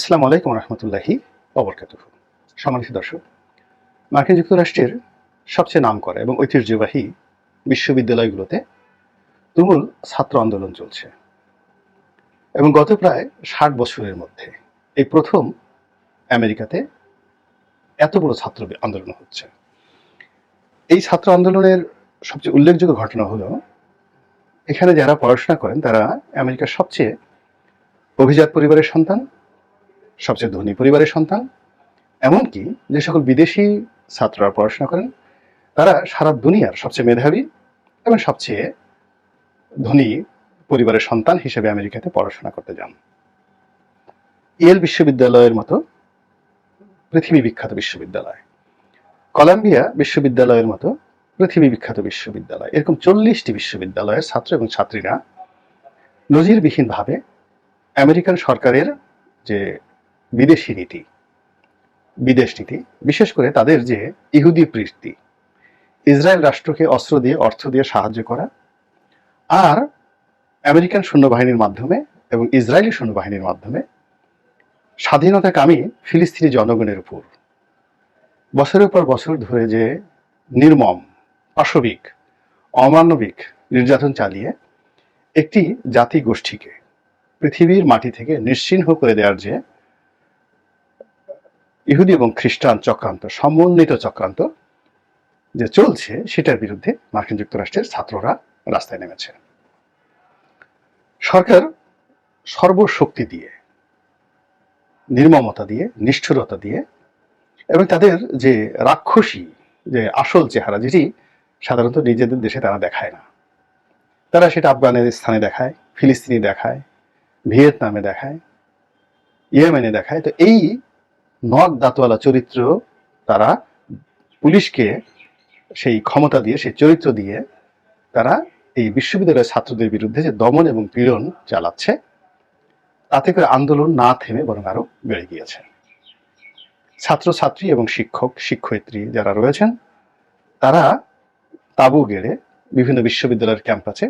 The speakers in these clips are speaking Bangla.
আসসালামু আলাইকুম রহমতুল্লাহি অবরকাত সম্মানিত দর্শক, মার্কিন যুক্তরাষ্ট্রের সবচেয়ে নামকরা এবং ঐতিহ্যবাহী বিশ্ববিদ্যালয়গুলোতে তুমুল ছাত্র আন্দোলন চলছে এবং গত প্রায় ষাট বছরের মধ্যে এই প্রথম আমেরিকাতে এত বড় ছাত্র আন্দোলন হচ্ছে। এই ছাত্র আন্দোলনের সবচেয়ে উল্লেখযোগ্য ঘটনা হলো, এখানে যারা পড়াশোনা করেন তারা আমেরিকার সবচেয়ে অভিজাত পরিবারের সন্তান সবচেয়ে ধনী পরিবারের সন্তান, এমনকি যে সকল বিদেশি ছাত্ররা পড়াশোনা করেন, তারা সারা দুনিয়ার সবচেয়ে মেধাবী এবং সবচেয়ে ধনী পরিবারের সন্তান হিসেবে আমেরিকাতে পড়াশোনা করতে যান। ইয়েল বিশ্ববিদ্যালয়ের মতো পৃথিবী বিখ্যাত বিশ্ববিদ্যালয়, কলাম্বিয়া বিশ্ববিদ্যালয়ের মতো পৃথিবী বিখ্যাত বিশ্ববিদ্যালয়, এরকম চল্লিশটি বিশ্ববিদ্যালয়ের ছাত্র এবং ছাত্রীরা নজিরবিহীনভাবে আমেরিকান সরকারের যে বিদেশি নীতি, বিদেশ নীতি, বিশেষ করে তাদের যে ইহুদি প্রীতি ইসরায়েল রাষ্ট্রকে অস্ত্র দিয়ে, অর্থ দিয়ে সাহায্য করা, আর আমেরিকান সৈন্যবাহিনীর মাধ্যমে এবং ইসরায়েলি সৈন্যবাহিনীর মাধ্যমে স্বাধীনতাকামী ফিলিস্তিনি জনগণের উপর বছরের পর বছর ধরে যে নির্মম, পাশবিক, অমানবিক নির্যাতন চালিয়ে একটি জাতি গোষ্ঠীকে পৃথিবীর মাটি থেকে নিশ্চিহ্ন করে দেওয়ার যে ইহুদি এবং খ্রিস্টান চক্রান্ত, সমন্বিত চক্রান্ত যে চলছে, সেটার বিরুদ্ধে মার্কিন যুক্তরাষ্ট্রের ছাত্ররা রাস্তায় নেমেছে। সরকার সর্বশক্তি দিয়ে, নির্মমতা দিয়ে, নিষ্ঠুরতা দিয়ে এবং তাদের যে রাক্ষসী, যে আসল চেহারা, যেটি সাধারণত নিজেদের দেশে তারা দেখায় না। তারা সেটা আফগানিস্তানে দেখায়, ফিলিস্তিনি দেখায়, ভিয়েতনামে দেখায়, ইয়েমেনে দেখায়। তো এই নখ দাঁতওয়ালা চরিত্র তারা পুলিশকে সেই ক্ষমতা দিয়ে, সেই চরিত্র দিয়ে তারা এই বিশ্ববিদ্যালয়ের ছাত্রদের বিরুদ্ধে যে দমন এবং পীড়ন চালাচ্ছে, তাতে করে আন্দোলন না থেমে বরং আরও বেড়ে গিয়েছে। ছাত্রছাত্রী এবং শিক্ষক, শিক্ষয়িত্রী যারা রয়েছেন, তারা তাবু গেড়ে বিভিন্ন বিশ্ববিদ্যালয়ের ক্যাম্পাসে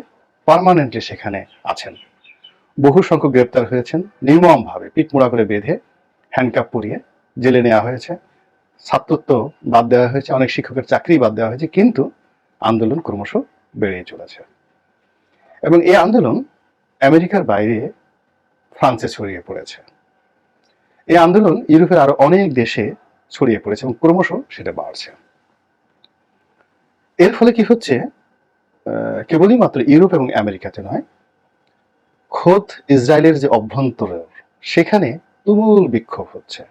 পার্মানেন্টলি সেখানে আছেন। বহু সংখ্যক গ্রেপ্তার হয়েছেন, নির্মমভাবে পিটমোড়া করে বেঁধে হ্যান্ডকাপ পরিয়ে জেলে নেওয়া হয়েছে। ছাত্রত্ব বাদ দেওয়া হয়েছে, অনেক শিক্ষকের চাকরি বাদ দেওয়া হয়েছে, কিন্তু আন্দোলন ক্রমশ বেড়েই চলেছে। এবং এই আন্দোলন আমেরিকার বাইরে ফ্রান্সে ছড়িয়ে পড়েছে। এই আন্দোলন ইউরোপের আরও অনেক দেশে ছড়িয়ে পড়েছে এবং ক্রমশ সেটা বাড়ছে। এর ফলে কি হচ্ছে? কেবলই মাত্র ইউরোপ এবং আমেরিকাতে নয়, খোদ ইসরায়েলের যে অভ্যন্তর, সেখানে তুমুল বিক্ষোভ হচ্ছে।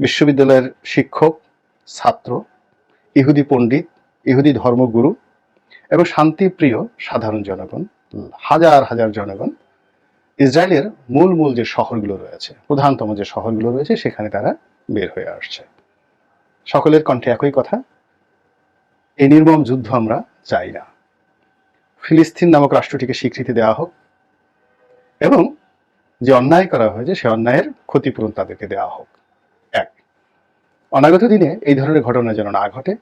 বিশ্ববিদ্যালয়ের শিক্ষক, ছাত্র, ইহুদি পণ্ডিত, ইহুদি ধর্মগুরু এবং শান্তিপ্রিয় সাধারণ জনগণ, হাজার হাজার জনগণ ইসরায়েলের মূল মূল যে শহরগুলো রয়েছে, প্রধানতম যে শহরগুলো রয়েছে, সেখানে তারা বের হয়ে আসছে। সকলের কণ্ঠে একই কথা, এই নির্মম যুদ্ধ আমরা চাই না। ফিলিস্তিন নামক রাষ্ট্রটিকে স্বীকৃতি দেওয়া হোক এবং যে অন্যায় করা হয়েছে, সে অন্যায়ের ক্ষতিপূরণ তাদেরকে দেওয়া হোক। অনাগত দিনে এই ধরনের ঘটনা যেন না ঘটে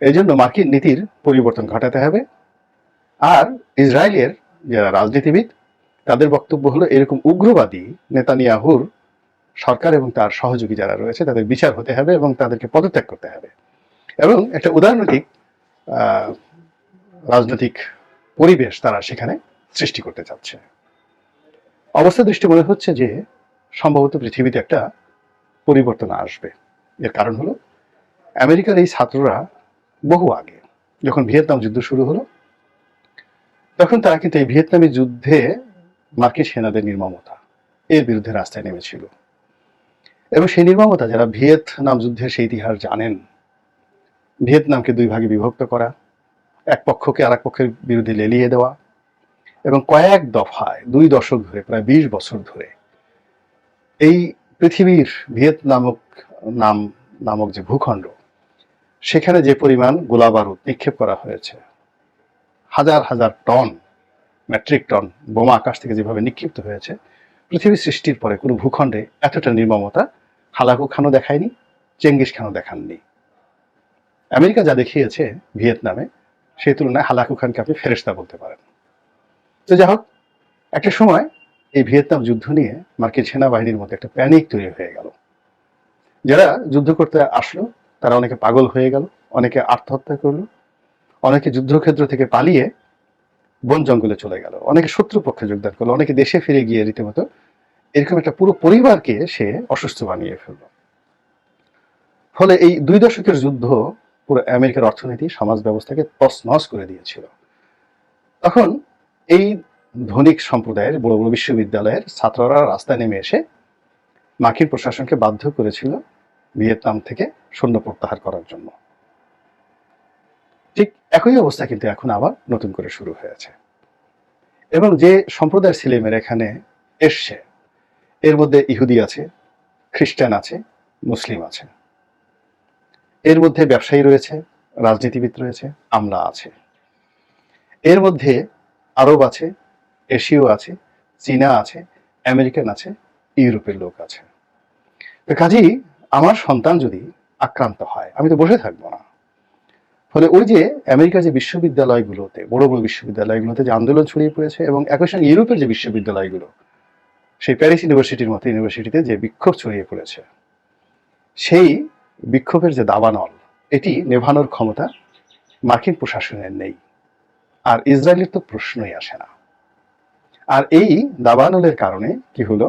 এই জন্য মার্কিন নীতির পরিবর্তন ঘটাতে হবে। আর ইসরায়েলের যারা রাজনীতিবিদ তাদের বক্তব্য হলো এরকম উগ্রবাদী নেতানিয়াহুর সরকার এবং তার সহযোগী যারা রয়েছে তাদের বিচার হতে হবে এবং তাদেরকে পদত্যাগ করতে হবে। এবং একটা আহ, রাজনৈতিক পরিবেশ তারা সেখানে সৃষ্টি করতে চাচ্ছে। অবস্থা দৃষ্টি মনে হচ্ছে যে সম্ভবত পৃথিবীতে একটা পরিবর্তন আসবে। এর কারণ হলো, আমেরিকার এই ছাত্ররা বহু আগে, যখন ভিয়েতনাম যুদ্ধ শুরু হলো, তখন তারা কিন্তু এই ভিয়েতনামি যুদ্ধে মার্কিন সেনাদের নির্মমতা, এর বিরুদ্ধে রাস্তায় নেমেছিল। এবং সেই নির্মমতা যারা ভিয়েতনাম যুদ্ধের সেই ইতিহাস জানেন, ভিয়েতনামকে দুই ভাগে বিভক্ত করা, এক পক্ষকে আর এক পক্ষের বিরুদ্ধে লেলিয়ে দেওয়া এবং কয়েক দফায়, দুই দশক ধরে, প্রায় বিশ বছর ধরে, এই পৃথিবীর ভিয়েত নামক নাম, নামক যে ভূখণ্ড, সেখানে যে পরিমাণ গোলা বারুদ নিক্ষেপ করা হয়েছে, হাজার হাজার টন, মেট্রিক টন বোমা আকাশ থেকে যেভাবে নিক্ষিপ্ত হয়েছে, পৃথিবী সৃষ্টির পরে কোনো ভূখণ্ডে এতটা নির্মমতা হালাকু খানও দেখায়নি, চেঙ্গিস খানও দেখাননি। আমেরিকা যা দেখিয়েছে ভিয়েতনামে, সেই তুলনায় হালাকু খানকে আপনি ফেরেস্তা বলতে পারেন। তো যাই হোক, একটা সময় এই ভিয়েতনাম যুদ্ধ নিয়ে মার্কিন সেনাবাহিনীর মধ্যে একটা প্যানিক তৈরি হয়ে গেল। যারা যুদ্ধ করতে আসলো, তারা অনেকে পাগল হয়ে গেল, অনেকে আত্মহত্যা করল, অনেকে যুদ্ধক্ষেত্র থেকে পালিয়ে বন জঙ্গলে চলে গেল, অনেকে শত্রু পক্ষে যোগদান করল, অনেকে দেশে ফিরে গিয়ে রীতিমতো এরকম একটা পুরো পরিবারকে সে অসুস্থ বানিয়ে ফেলল। ফলে এই দুই দশকের যুদ্ধ পুরো আমেরিকার অর্থনীতি, সমাজ ব্যবস্থাকে তছনছ করে দিয়েছিল। তখন এই ধনিক সম্প্রদায়ের বড় বড় বিশ্ববিদ্যালয়ের ছাত্ররা রাস্তায় নেমে এসে মার্কিন প্রশাসনকে বাধ্য করেছিল ভিয়েতনাম থেকে সৈন্য প্রত্যাহার করার জন্য। ঠিক একই অবস্থা কিন্তু এখন আবার নতুন করে শুরু হয়েছে এবং যে সম্প্রদায়ের ছেলেমেয়েরা এখানে এসছে, এর মধ্যে ইহুদি আছে, খ্রিস্টান আছে, মুসলিম আছে। এর মধ্যে ব্যবসায়ী রয়েছে, রাজনীতিবিদ রয়েছে, আমলা আছে। এর মধ্যে আরব আছে, এশীয় আছে, চীনা আছে, আমেরিকান আছে ইউরোপের লোক আছে। কাজেই আমার সন্তান যদি আক্রান্ত হয়, আমি তো বসে থাকব না। ফলে ওই যে আমেরিকার যে বিশ্ববিদ্যালয়গুলোতে, বড় বড় বিশ্ববিদ্যালয়গুলোতে যে আন্দোলন ছড়িয়ে পড়েছে এবং একই সঙ্গে ইউরোপের যে বিশ্ববিদ্যালয়গুলো, সেই প্যারিস ইউনিভার্সিটির মতো ইউনিভার্সিটিতে যে বিক্ষোভ ছড়িয়ে পড়েছে, সেই বিক্ষোভের যে দাবানল, এটি নেভানোর ক্ষমতা মার্কিন প্রশাসনের নেই। আর ইসরায়েলের তো প্রশ্নই আসে না। আর এই দাবানলের কারণে কি হলো?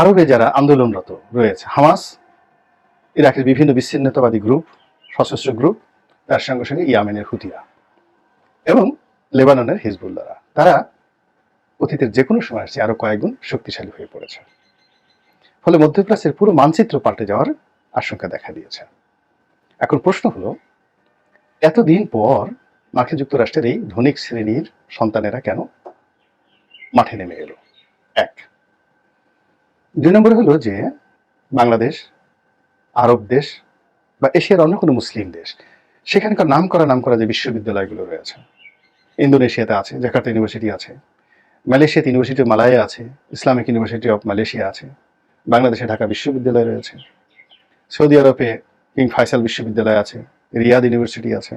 আরবে যারা আন্দোলনরত রয়েছে, হামাস, ইরাকের বিভিন্ন বিচ্ছিন্নতাবাদী গ্রুপ সশস্ত্র গ্রুপ তার সঙ্গে সঙ্গে ইয়ামেনের হুতিরা এবং লেবাননের হিজবুল্লারা তারা অতীতের যে কোনো সময় চেয়ে আরও কয়েকগুণ শক্তিশালী হয়ে পড়েছে। ফলে মধ্যপ্রাচ্যের পুরো মানচিত্র পাল্টে যাওয়ার আশঙ্কা দেখা দিয়েছে। এখন প্রশ্ন হলো, এতদিন পর মার্কিন যুক্তরাষ্ট্রের এই ধনিক শ্রেণির সন্তানেরা কেন মাঠে নেমে এলো? এক দুই নম্বর হলো যে বাংলাদেশ, আরব দেশ বা এশিয়ার অন্য কোনো মুসলিম দেশ, সেখানকার নাম করা নাম করা যে বিশ্ববিদ্যালয়গুলো রয়েছে, ইন্দোনেশিয়াতে আছে, জাকার্তা ইউনিভার্সিটি আছে, মালয়েশিয়াতে ইউনিভার্সিটি অফ মালায়া আছে, ইসলামিক ইউনিভার্সিটি অফ মালয়েশিয়া আছে, বাংলাদেশে ঢাকা বিশ্ববিদ্যালয় রয়েছে, সৌদি আরবে কিং ফাইসাল বিশ্ববিদ্যালয় আছে, রিয়াদ ইউনিভার্সিটি আছে,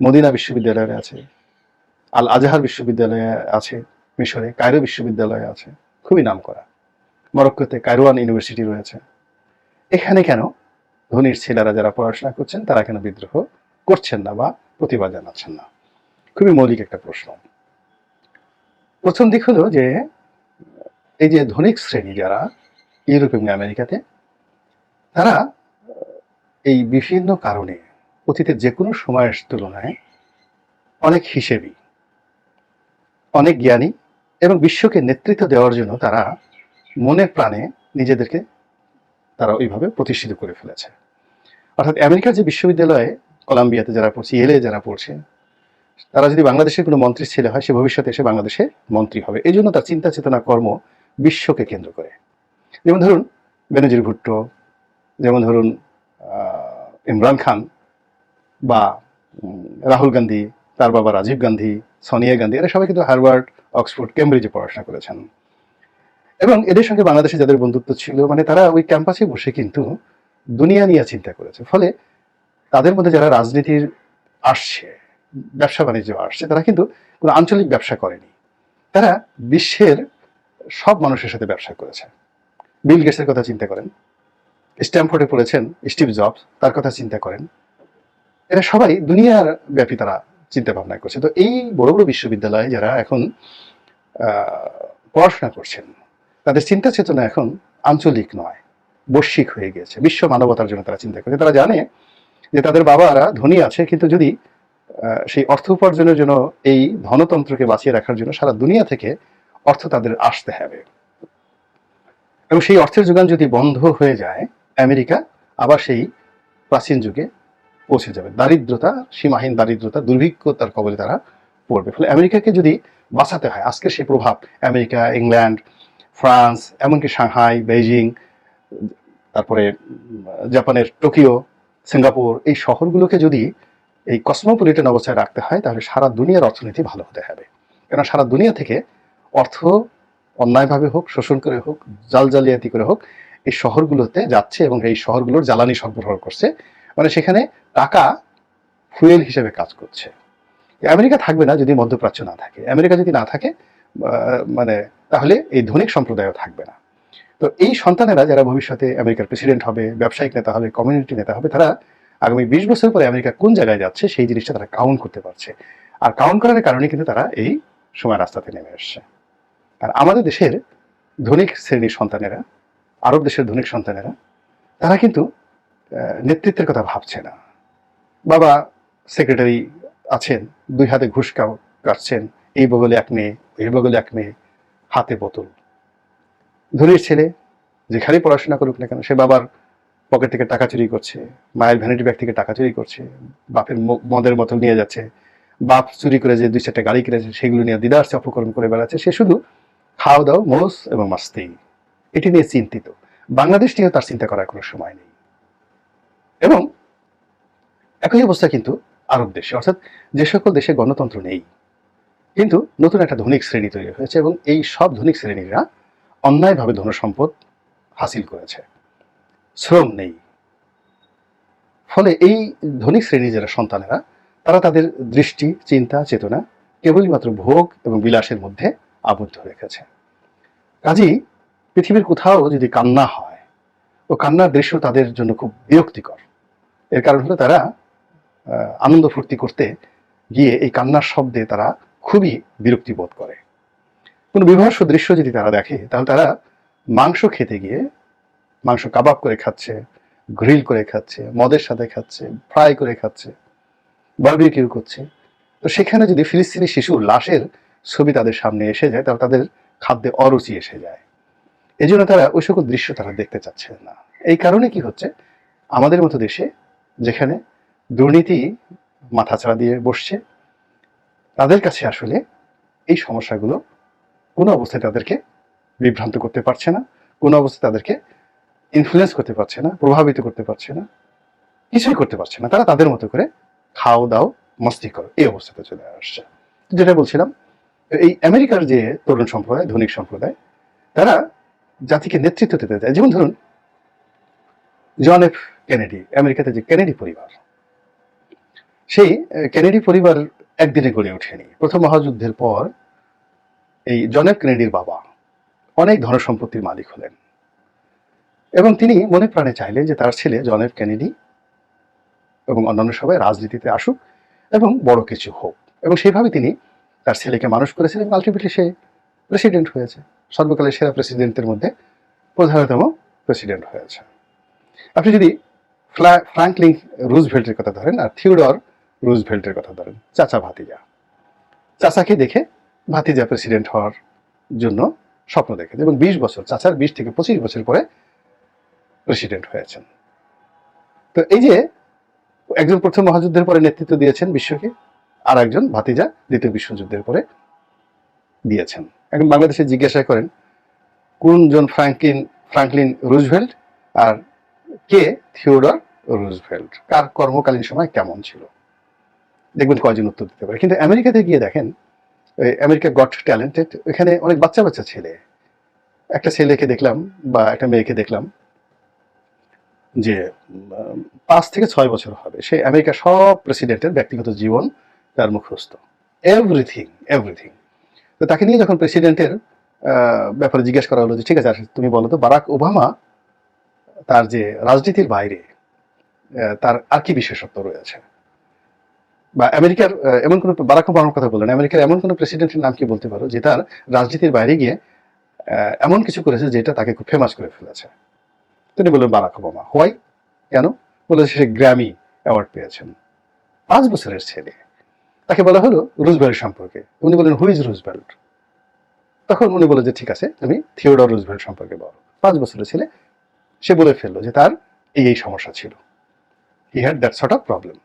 মদিনা বিশ্ববিদ্যালয় আছে, আল আজহার বিশ্ববিদ্যালয় আছে, মিশরে, কায়রো বিশ্ববিদ্যালয় আছে, খুবই নাম করা মরক্কোতে কায়রোয়ান ইউনিভার্সিটি রয়েছে। এখানে কেন ধনির ছেলেরা যারা পড়াশোনা করছেন, তারা কেন বিদ্রোহ করছেন না বা প্রতিবাদ জানাচ্ছেন না? খুবই মৌলিক একটা প্রশ্ন। প্রথম দিক হলো যে, এই যে ধনিক শ্রেণি যারা ইউরোপ এবং আমেরিকাতে, তারা এই বিভিন্ন কারণে অতীতের যে কোনো সময়ের তুলনায় অনেক হিসেবি, অনেক জ্ঞানী এবং বিশ্বকে নেতৃত্ব দেওয়ার জন্য তারা মনে প্রাণে নিজেদেরকে তারা ওইভাবে প্রতিষ্ঠিত করে ফেলেছে। অর্থাৎ আমেরিকার যে বিশ্ববিদ্যালয়ে, কলাম্বিয়াতে যারা পড়ছে, ইয়েলে যারা পড়ছে, তারা যদি বাংলাদেশের কোনো মন্ত্রীর ছেলে হয়, সে ভবিষ্যতে এসে বাংলাদেশে মন্ত্রী হবে। এই জন্য তার চিন্তা চেতনা কর্ম বিশ্বকে কেন্দ্র করে। যেমন ধরুন, বেনজির ভুট্টো, যেমন ধরুন ইমরান খান বা রাহুল গান্ধী, তার বাবা রাজীব গান্ধী, সোনিয়া গান্ধী, এরা সবাই কিন্তু হার্ভার্ড, অক্সফোর্ড, কেমব্রিজে পড়াশোনা করেছেন। এবং এদের সঙ্গে বাংলাদেশে যাদের বন্ধুত্ব ছিল মানে তারা ওই ক্যাম্পাসে বসে কিন্তু দুনিয়া নিয়ে চিন্তা করেছে। ফলে তাদের মধ্যে যারা রাজনীতির আসছে, ব্যবসা বাণিজ্য আসছে, তারা কিন্তু কোনো আঞ্চলিক ব্যবসা করেনি। তারা বিশ্বের সব মানুষের সাথে ব্যবসা করেছে। বিল গেটসের কথা চিন্তা করেন, স্ট্যামফোর্ডে পড়েছেন স্টিভ জবস, তার কথা চিন্তা করেন। এরা সবাই দুনিয়ার ব্যাপী তারা চিন্তা ভাবনা করছে। তো এই বড় বড় বিশ্ববিদ্যালয়ে যারা এখন পড়াশোনা করছেন তাদের চিন্তা চেতনা এখন আঞ্চলিক নয়, বৈশ্বিক হয়ে গিয়েছে। বিশ্ব মানবতার জন্য তারা চিন্তা করে। তারা জানে যে তাদের বাবারা ধনী আছে, কিন্তু যদি সেই অর্থ উপার্জনের জন্য এই ধনতন্ত্রকে বাঁচিয়ে রাখার জন্য সারা দুনিয়া থেকে অর্থ তাদের আসতে হবে। এবং সেই অর্থের যোগান যদি বন্ধ হয়ে যায়, আমেরিকা আবার সেই প্রাচীন যুগে পৌঁছে যাবে। দারিদ্রতা, সীমাহীন দারিদ্রতা, দুর্ভিক্ষতার কবলে তারা পড়বে। ফলে আমেরিকাকে যদি বাঁচাতে হয়, আজকের সেই প্রভাব, আমেরিকা, ইংল্যান্ড ফ্রান্স, এমনকি সাংহাই, বেইজিং, তারপরে জাপানের টোকিও, সিঙ্গাপুর, এই শহরগুলোকে যদি এই কসমোপলিটন অবস্থায় রাখতে হয়, তাহলে সারা দুনিয়ার অর্থনীতি ভালো হতে হবে। কেন সারা দুনিয়া থেকে অর্থ অন্যায়ভাবে হোক, শোষণ করে হোক, জাল জালিয়াতি করে হোক, এই শহরগুলোতে যাচ্ছে এবং এই শহরগুলোর জ্বালানি সরবরাহ করছে। মানে সেখানে টাকা ফুয়েল হিসেবে কাজ করছে। আমেরিকা থাকবে না যদি মধ্যপ্রাচ্য না থাকে। আমেরিকা যদি না থাকে মানে তাহলে এই ধনিক সম্প্রদায়ও থাকবে না। তো এই সন্তানেরা যারা ভবিষ্যতে আমেরিকার প্রেসিডেন্ট হবে, ব্যবসায়িক নেতা হবে কমিউনিটি নেতা হবে, তারা আগামী বিশ বছর পরে আমেরিকা কোন জায়গায় যাচ্ছে সেই জিনিসটা তারা কাউন্ট করতে পারছে। আর কাউন্ট করার কারণে কিন্তু তারা এই সময় রাস্তাতে নেমে আসছে আর আমাদের দেশের ধনিক শ্রেণির সন্তানেরা, আরব দেশের ধনিক সন্তানেরা, তারা কিন্তু নেতৃত্বের কথা ভাবছে না। বাবা সেক্রেটারি আছেন, দুই হাতে ঘুষ কাটছেন, এই বগলে এক মেয়ে, এই বগলে এক মেয়ে হাতে বোতল। ধনির ছেলে যেখানে পড়াশোনা করুক না কেন, সে বাবার পকেট থেকে টাকা চুরি করছে, মায়ের ভ্যানিটি ব্যাগ থেকে টাকা চুরি করছে, বাপের মদের বোতল নিয়ে যাচ্ছে, বাপ চুরি করে যে দুই চারটা গাড়ি কিনেছে, সেগুলো নিয়ে দিদার অপকরণ করে বেড়াচ্ছে, সে শুধু খাওয়া দাওয়া মোস এবং মাস্তি। এটি নিয়ে চিন্তিত। বাংলাদেশ নিয়েও তার চিন্তা করার কোনো সময় নেই। এবং একই অবস্থা কিন্তু আরব দেশে। অর্থাৎ যে সকল দেশে গণতন্ত্র নেই কিন্তু নতুন একটা ধনিক শ্রেণি তৈরি হয়েছে এবং এই সব ধনিক শ্রেণীরা অন্যায়ভাবে ধনসম্পদ হাসিল করেছে। শ্রম নেই। ফলে এই ধনিক শ্রেণির যারা সন্তানেরা, তারা তাদের দৃষ্টি, চিন্তা, চেতনা কেবলই মাত্র ভোগ এবং বিলাসের মধ্যে আবদ্ধ রেখেছে। কাজেই পৃথিবীর কোথাও যদি কান্না হয়, ও কান্নার দৃশ্য তাদের জন্য খুব বিরক্তিকর। এর কারণ হলো তারা আনন্দ ফুর্তি করতে গিয়ে এই কান্নার শব্দে তারা খুবই বিরক্তি বোধ করে। কোনো বিভৎস দৃশ্য যদি তারা দেখে, তাহলে তারা মাংস খেতে গিয়ে, মাংস কাবাব করে খাচ্ছে, গ্রিল করে খাচ্ছে, মদের সাথে খাচ্ছে, ফ্রাই করে খাচ্ছে, বারবিকিউ করছে। তো সেখানে যদি ফিলিস্তিনি শিশুর লাশের ছবি তাদের সামনে এসে যায়, তাহলে তাদের খাদ্যে অরুচি এসে যায়। এই জন্য তারা ওই সকল দৃশ্য তারা দেখতে চাচ্ছে না। এই কারণে কি হচ্ছে? আমাদের মতো দেশে যেখানে দুর্নীতি মাথাচাড়া দিয়ে বসছে তাদের কাছে আসলে এই সমস্যাগুলো কোনো অবস্থায় তাদেরকে বিভ্রান্ত করতে পারছে না, কোনো অবস্থায় তাদেরকে ইনফ্লুয়েন্স করতে পারছে না, প্রভাবিত করতে পারছে না, কিছুই করতে পারছে না। তারা তাদের মতো করে খাও দাও, মস্তি করো, এই অবস্থাতে চলে আসছে। যেটা বলছিলাম, এই আমেরিকার যে তরুণ সম্প্রদায় ধনিক সম্প্রদায়, তারা জাতিকে নেতৃত্ব দিতে চায়। যেমন ধরুন, জন এফ কেনেডি, আমেরিকাতে যে কেনেডি পরিবার, সেই কেনেডি পরিবার একদিনে গড়ে ওঠেনি। প্রথম মহাযুদ্ধের পর এই জন এফ কেনেডির বাবা অনেক ধনসম্পত্তির মালিক হলেন। এবং তিনি মনে প্রাণে চাইলেন যে তার ছেলে জন এফ কেনেডি এবং অন্যান্য সবাই রাজনীতিতে আসুক এবং বড় কিছু হোক। এবং সেইভাবে তিনি তার ছেলেকে মানুষ করেছিলেন আলটিমেটলি সে প্রেসিডেন্ট হয়েছে। সর্বকালের সেরা প্রেসিডেন্টের মধ্যে প্রধানতম প্রেসিডেন্ট হয়েছে। আপনি যদি ফ্রাঙ্কলিন রুজভেল্টের কথা ধরেন আর থিওডর রুজভেল্টের কথা ধরেন, চাচা ভাতিজা। চাচাকে দেখে ভাতিজা প্রেসিডেন্ট হওয়ার জন্য স্বপ্ন দেখেন এবং বিশ বছর, চাচার বিশ থেকে পঁচিশ বছর পরে প্রেসিডেন্ট হয়েছেন। তো এই যে একজন প্রথম মহাযুদ্ধের পরে নেতৃত্ব দিয়েছেন বিশ্বকে, আর একজন ভাতিজা দ্বিতীয় বিশ্বযুদ্ধের পরে দিয়েছেন। এখন বাংলাদেশে জিজ্ঞাসা করেন কোনজন ফ্রাঙ্কলিন ফ্রাঙ্কলিন রুজভেল্ট আর কে থিওডর রুজভেল্ট? কার কর্মকালীন সময় কেমন ছিল? দেখবেন কয়জন উত্তর দিতে পারে। কিন্তু আমেরিকাতে গিয়ে দেখেন আমেরিকা গট ট্যালেন্টেড এখানে অনেক বাচ্চা বাচ্চা ছেলে। একটা ছেলেকে দেখলাম বা একটা মেয়েকে দেখলাম যে পাঁচ থেকে ছয় বছর হবে। সে আমেরিকার সব প্রেসিডেন্টের ব্যক্তিগত জীবন তার মুখস্থ। এভরিথিং এভরিথিং তো তাকে নিয়ে যখন প্রেসিডেন্টের ব্যাপারে জিজ্ঞেস করা হলো যে, ঠিক আছে তুমি বলো তো, বারাক ওবামা তার যে রাজনীতির বাইরে তার আর কি বিশেষত্ব রয়েছে? বা আমেরিকার এমন কোন বারাক ওবামার কথা বললেন আমেরিকার এমন কোন প্রেসিডেন্টের নাম কি বলতে পারো, যে তার রাজনীতির বাইরে গিয়ে এমন কিছু করেছে যেটা তাকে খুব ফেমাস করে ফেলেছে? তিনি বললেন বারাক ওবামা হোয়াই কেন? বলে সে গ্র্যামি অ্যাওয়ার্ড পেয়েছেন। পাঁচ বছরের ছেলে। তাকে বলা হলো রুজবেল্ট সম্পর্কে। উনি বলেন হুইজ রুজবেল্ট তখন উনি বলে যে, ঠিক আছে, তুমি থিওডর রুজবেল্ট সম্পর্কে বলো। পাঁচ বছরের ছেলে, সে বলে ফেলল যে তার এই এই সমস্যা ছিল। He had that sort of problem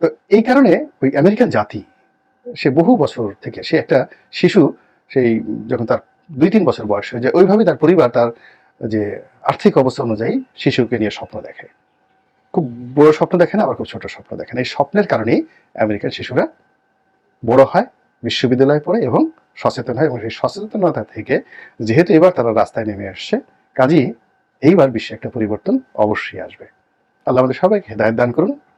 তো এই কারণে ওই আমেরিকান জাতি, সে বহু বছর থেকে সে একটা শিশু, সেই যখন তার দুই তিন বছর বয়স হয়ে যায়, ওইভাবে তার পরিবার তার যে আর্থিক অবস্থা অনুযায়ী শিশুকে নিয়ে স্বপ্ন দেখে। খুব বড় স্বপ্ন দেখে না, আবার খুব ছোট স্বপ্ন দেখে না। এই স্বপ্নের কারণেই আমেরিকার শিশুরা বড় হয়, বিশ্ববিদ্যালয়ে পড়ে এবং সচেতন হয় এবং সেই সচেতনতা থেকে যেহেতু এবার তারা রাস্তায় নেমে আসছে, কাজেই এইবার বিশ্বে একটা পরিবর্তন অবশ্যই আসবে। আল্লাহ আমাদের সবাইকে হেদায়ত দান করুন।